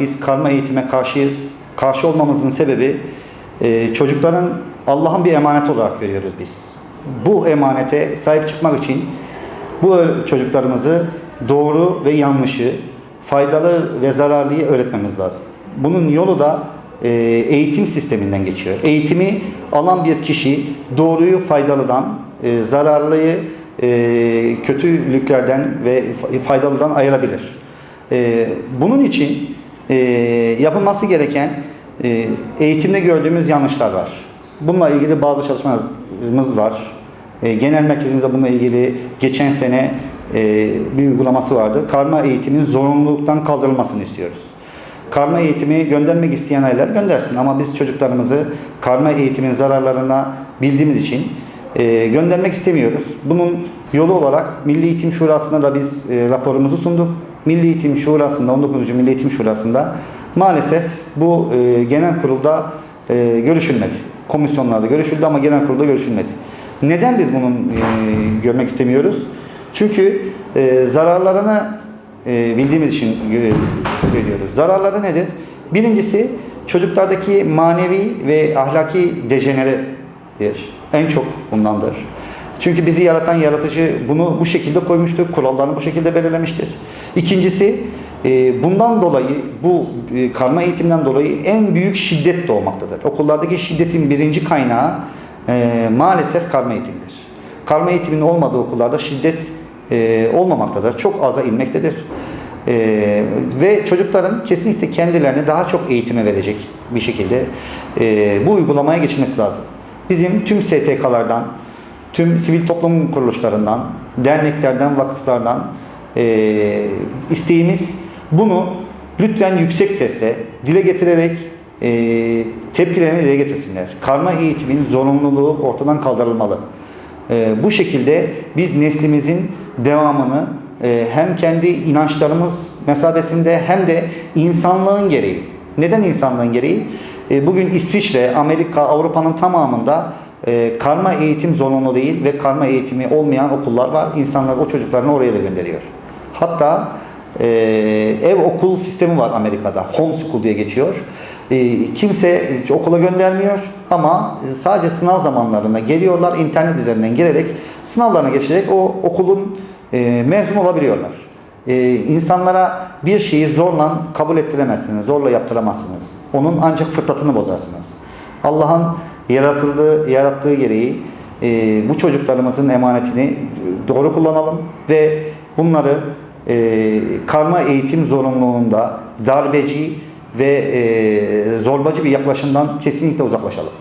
Biz karma eğitime karşıyız. Karşı olmamızın sebebi e, çocukların Allah'ın bir emanet olarak görüyoruz biz. Bu emanete sahip çıkmak için bu çocuklarımızı doğru ve yanlışı, faydalı ve zararlıyı öğretmemiz lazım. Bunun yolu da e, eğitim sisteminden geçiyor. Eğitimi alan bir kişi doğruyu faydalıdan, e, zararlıyı e, kötülüklerden ve faydalıdan ayırabilir. E, bunun için e, yapılması gereken e, eğitimde gördüğümüz yanlışlar var. Bununla ilgili bazı çalışmalarımız var. E, genel merkezimizde bununla ilgili geçen sene e, bir uygulaması vardı. Karma eğitimin zorunluluktan kaldırılmasını istiyoruz. Karma eğitimi göndermek isteyen aileler göndersin ama biz çocuklarımızı karma eğitimin zararlarına bildiğimiz için e, göndermek istemiyoruz. Bunun yolu olarak Milli Eğitim Şurası'na da biz e, raporumuzu sunduk. Milli Eğitim Şurası'nda 19. Milli Eğitim Şurası'nda maalesef bu e, genel kurulda e, görüşülmedi. Komisyonlarda görüşüldü ama genel kurulda görüşülmedi. Neden biz bunun e, görmek istemiyoruz? Çünkü e, zararlarını e, bildiğimiz için e, söylüyoruz. Zararları nedir? Birincisi çocuklardaki manevi ve ahlaki dejeneredir. En çok bundandır. Çünkü bizi yaratan yaratıcı bunu bu şekilde koymuştur, kurallarını bu şekilde belirlemiştir. İkincisi e, bundan dolayı bu e, karma eğitimden dolayı en büyük şiddet doğmaktadır. Okullardaki şiddetin birinci kaynağı e, maalesef karma eğitimdir. Karma eğitimin olmadığı okullarda şiddet olmamaktadır. Çok aza inmektedir. E, ve çocukların kesinlikle kendilerini daha çok eğitime verecek bir şekilde e, bu uygulamaya geçilmesi lazım. Bizim tüm STK'lardan, tüm sivil toplum kuruluşlarından, derneklerden, vakıflardan e, isteğimiz bunu lütfen yüksek sesle dile getirerek e, tepkilerini dile getirsinler. Karma eğitimin zorunluluğu ortadan kaldırılmalı. E, bu şekilde biz neslimizin devamını e, hem kendi inançlarımız mesabesinde hem de insanlığın gereği. Neden insanlığın gereği? E, bugün İsviçre, Amerika, Avrupa'nın tamamında e, karma eğitim zorunlu değil ve karma eğitimi olmayan okullar var. İnsanlar o çocuklarını oraya da gönderiyor. Hatta e, ev okul sistemi var Amerika'da. Homeschool diye geçiyor. E, kimse okula göndermiyor ama sadece sınav zamanlarında geliyorlar internet üzerinden girerek sınavlarına geçerek o okulun e, mezun olabiliyorlar. E, insanlara bir şeyi zorla kabul ettiremezsiniz, zorla yaptıramazsınız. Onun ancak fıtratını bozarsınız. Allah'ın yaratıldığı, yarattığı gereği e, bu çocuklarımızın emanetini doğru kullanalım ve bunları e, karma eğitim zorunluluğunda darbeci ve e, zorbacı bir yaklaşımdan kesinlikle uzaklaşalım.